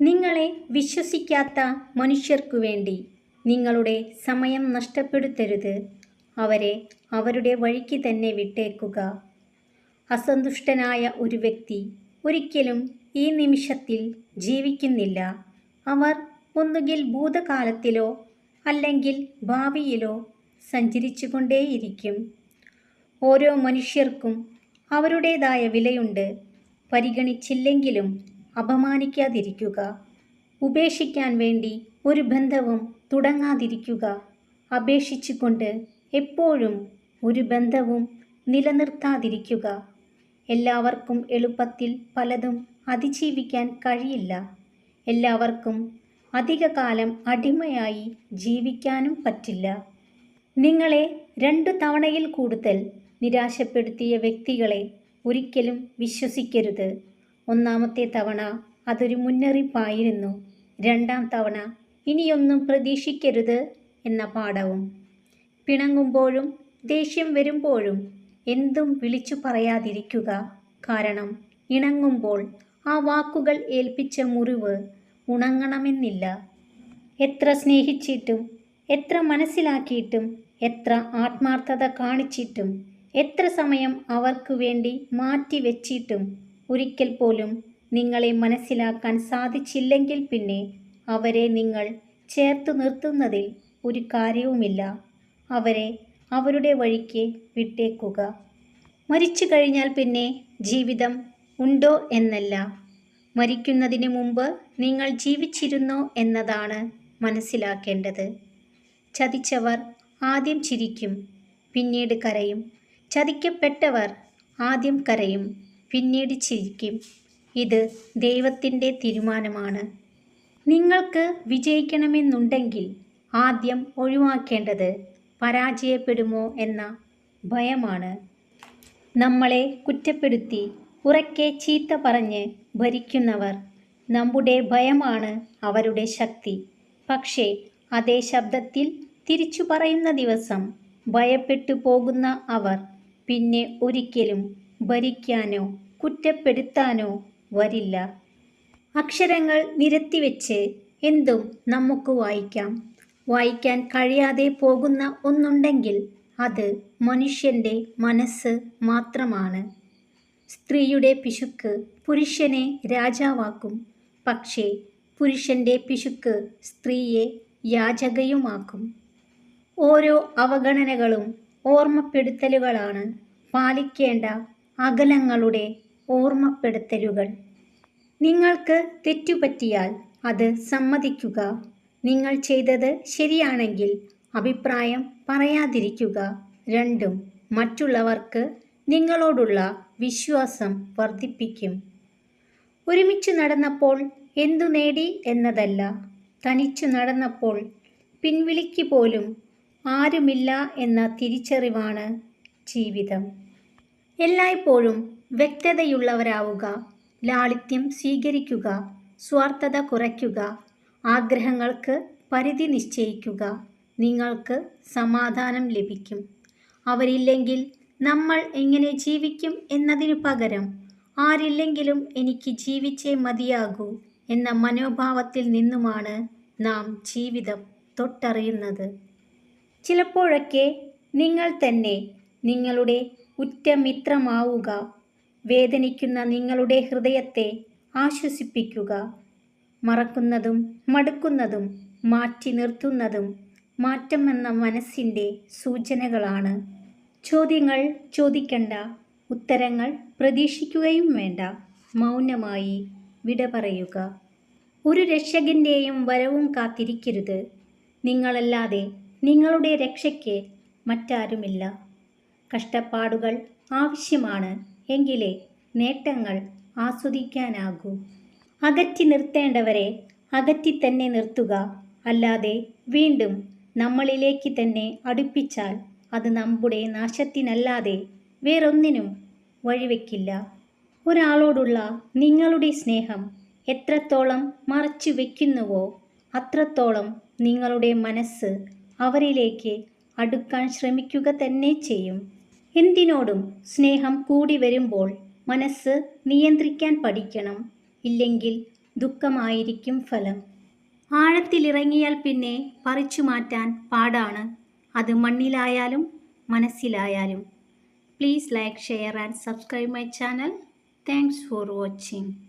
നിങ്ങളെ വിശ്വസിക്കാത്ത മനുഷ്യർക്കു വേണ്ടി നിങ്ങളുടെ സമയം നഷ്ടപ്പെടുത്തരുത്. അവരെ അവരുടെ വഴിക്ക് തന്നെ വിട്ടേക്കുക. അസന്തുഷ്ടനായ ഒരു വ്യക്തി ഒരിക്കലും ഈ നിമിഷത്തിൽ ജീവിക്കുന്നില്ല. അവർ ഒന്നുകിൽ ഭൂതകാലത്തിലോ അല്ലെങ്കിൽ ഭാവിയിലോ സഞ്ചരിച്ചുകൊണ്ടേയിരിക്കും. ഓരോ മനുഷ്യർക്കും അവരുടേതായ വിലയുണ്ട്. പരിഗണിച്ചില്ലെങ്കിലും അപമാനിക്കാതിരിക്കുക. ഉപേക്ഷിക്കാൻ വേണ്ടി ഒരു ബന്ധവും തുടങ്ങാതിരിക്കുക. അപേക്ഷിച്ചുകൊണ്ട് എപ്പോഴും ഒരു ബന്ധവും നിലനിർത്താതിരിക്കുക. എല്ലാവർക്കും എളുപ്പത്തിൽ പലതും അതിജീവിക്കാൻ കഴിയില്ല. എല്ലാവർക്കും അധികകാലം അടിമയായി ജീവിക്കാനും പറ്റില്ല. നിങ്ങളെ രണ്ടു തവണയിൽ കൂടുതൽ നിരാശപ്പെടുത്തിയ വ്യക്തികളെ ഒരിക്കലും വിശ്വസിക്കരുത്. ഒന്നാമത്തെ തവണ അതൊരു മുന്നറിയിപ്പായിരുന്നു. രണ്ടാം തവണ ഇനിയൊന്നും പ്രതീക്ഷിക്കരുത് എന്ന പാഠവും. പിണങ്ങുമ്പോഴും ദേഷ്യം വരുമ്പോഴും എന്തും വിളിച്ചു പറയാതിരിക്കുക കാരണം ഇണങ്ങുമ്പോൾ ആ വാക്കുകൾ ഏൽപ്പിച്ച മുറിവ് ഉണങ്ങണമെന്നില്ല. എത്ര സ്നേഹിച്ചിട്ടും എത്ര മനസ്സിലാക്കിയിട്ടും എത്ര ആത്മാർത്ഥത കാണിച്ചിട്ടും എത്ര സമയം അവർക്ക് വേണ്ടി മാറ്റി വെച്ചിട്ടും ഒരിക്കൽ പോലും നിങ്ങളെ മനസ്സിലാക്കാൻ സാധിച്ചില്ലെങ്കിൽ പിന്നെ അവരെ നിങ്ങൾ ചേർത്ത് നിർത്തുന്നതിൽ ഒരു കാര്യവുമില്ല. അവരെ അവരുടെ വഴിക്ക് വിട്ടേക്കുക. മരിച്ചു കഴിഞ്ഞാൽ പിന്നെ ജീവിതം ഉണ്ടോ എന്നല്ല. മരിക്കുന്നതിന് മുമ്പ് നിങ്ങൾ ജീവിച്ചിരുന്നോ എന്നതാണ് മനസ്സിലാക്കേണ്ടത്. ചതിച്ചവർ ആദ്യം ചിരിക്കും പിന്നീട് കരയും. ചതിക്കപ്പെട്ടവർ ആദ്യം കരയും. പിന്നീട് ചിരിക്കും. ഇത് ദൈവത്തിന്റെ തീരുമാനമാണ്. നിങ്ങൾക്ക് വിജയിക്കണമെന്നുണ്ടെങ്കിൽ ആദ്യം ഒഴിവാക്കേണ്ടത് പരാജയപ്പെടുമോ എന്ന ഭയമാണ്. നമ്മളെ കുറ്റപ്പെടുത്തി ഉറക്കെ ചീത്ത പറഞ്ഞ് ഭരിക്കുന്നവർ നമ്മുടെ ഭയമാണ് അവരുടെ ശക്തി. പക്ഷേ അതേ ശബ്ദത്തിൽ തിരിച്ചു പറയുന്ന ദിവസം ഭയപ്പെട്ടു പോകുന്ന അവർ പിന്നെ ഒരിക്കലും ഭരിക്കാനോ കുറ്റപ്പെടുത്താനോ വരില്ല. അക്ഷരങ്ങൾ നിരത്തിവെച്ച് എന്തും നമുക്ക് വായിക്കാം. വായിക്കാൻ കഴിയാതെ പോകുന്ന ഒന്നുണ്ടെങ്കിൽ അത് മനുഷ്യന്റെ മനസ്സ് മാത്രമാണ്. സ്ത്രീയുടെ പിശുക്ക് പുരുഷനെ രാജാവാക്കും. പക്ഷേ പുരുഷന്റെ പിശുക്ക് സ്ത്രീയെ യാചകയുമാക്കും. ഓരോ അവഗണനകളും ഓർമ്മപ്പെടുത്തലുകളാണ് പാലിക്കേണ്ട അകലങ്ങളുടെ ഓർമ്മപ്പെടുത്തലുകൾ. നിങ്ങൾക്ക് തെറ്റുപറ്റിയാൽ അത് സമ്മതിക്കുക. നിങ്ങൾ ചെയ്തത് ശരിയാണെങ്കിൽ അഭിപ്രായം പറയാതിരിക്കുക. രണ്ടും മറ്റുള്ളവർക്ക് നിങ്ങളോടുള്ള വിശ്വാസം വർദ്ധിപ്പിക്കും. ഒരുമിച്ച് നടന്നപ്പോൾ എന്തു നേടി എന്നതല്ല. തനിച്ചു നടന്നപ്പോൾ പിൻവിളിക്ക് പോലും ആരുമില്ല എന്ന തിരിച്ചറിവാണ് ജീവിതം. എല്ലായ്പ്പോഴും വ്യക്തതയുള്ളവരാവുക ലാളിത്യം സ്വീകരിക്കുക സ്വാർത്ഥത കുറയ്ക്കുക ആഗ്രഹങ്ങൾക്ക് പരിധി നിശ്ചയിക്കുക നിങ്ങൾക്ക് സമാധാനം ലഭിക്കും. അവരില്ലെങ്കിൽ നമ്മൾ എങ്ങനെ ജീവിക്കും എന്നതിനു പകരം ആരില്ലെങ്കിലും എനിക്ക് ജീവിച്ചേ മതിയാകൂ എന്ന മനോഭാവത്തിൽ നിന്നുമാണ് നാം ജീവിതം തൊട്ടറിയുന്നത്. ചിലപ്പോഴൊക്കെ നിങ്ങൾ തന്നെ നിങ്ങളുടെ ഉറ്റമിത്രമാവുക. വേദനിക്കുന്ന നിങ്ങളുടെ ഹൃദയത്തെ ആശ്വസിപ്പിക്കുക. മറക്കുന്നതും മടുക്കുന്നതും മാറ്റി നിർത്തുന്നതും മാറ്റം എന്ന മനസ്സിന്റെ സൂചനകളാണ്. ചോദ്യങ്ങൾ ചോദിക്കണ്ട ഉത്തരങ്ങൾ പ്രതീക്ഷിക്കുകയും വേണ്ട. മൗനമായി വിട പറയുക. ഒരു രക്ഷകന്റെയും വരവും കാത്തിരിക്കരുത്. നിങ്ങളല്ലാതെ നിങ്ങളുടെ രക്ഷയ്ക്ക് മറ്റാരുമില്ല. കഷ്ടപ്പാടുകൾ ആവശ്യമാണ് എങ്കിലേ നേട്ടങ്ങൾ ആസ്വദിക്കാനാകൂ. അകറ്റി നിർത്തേണ്ടവരെ അകറ്റി തന്നെ നിർത്തുക. അല്ലാതെ വീണ്ടും നമ്മളിലേക്ക് തന്നെ അടുപ്പിച്ചാൽ അത് നമ്മുടെ നാശത്തിനല്ലാതെ വേറൊന്നിനും വഴിവെക്കില്ല. ഒരാളോടുള്ള നിങ്ങളുടെ സ്നേഹം എത്രത്തോളം മറച്ചു വയ്ക്കുന്നുവോ അത്രത്തോളം നിങ്ങളുടെ മനസ്സ് അവരിലേക്ക് അടുക്കാൻ ശ്രമിക്കുക തന്നെ ചെയ്യും. എന്തിനോടും സ്നേഹം കൂടി വരുമ്പോൾ മനസ്സ് നിയന്ത്രിക്കാൻ പഠിക്കണം. ഇല്ലെങ്കിൽ ദുഃഖമായിരിക്കും ഫലം. ആഴത്തിലിറങ്ങിയാൽ പിന്നെ പറിച്ചു മാറ്റാൻ പാടാണ്. അത് മണ്ണിലായാലും മനസ്സിലായാലും. Please like share and subscribe my channel thanks for watching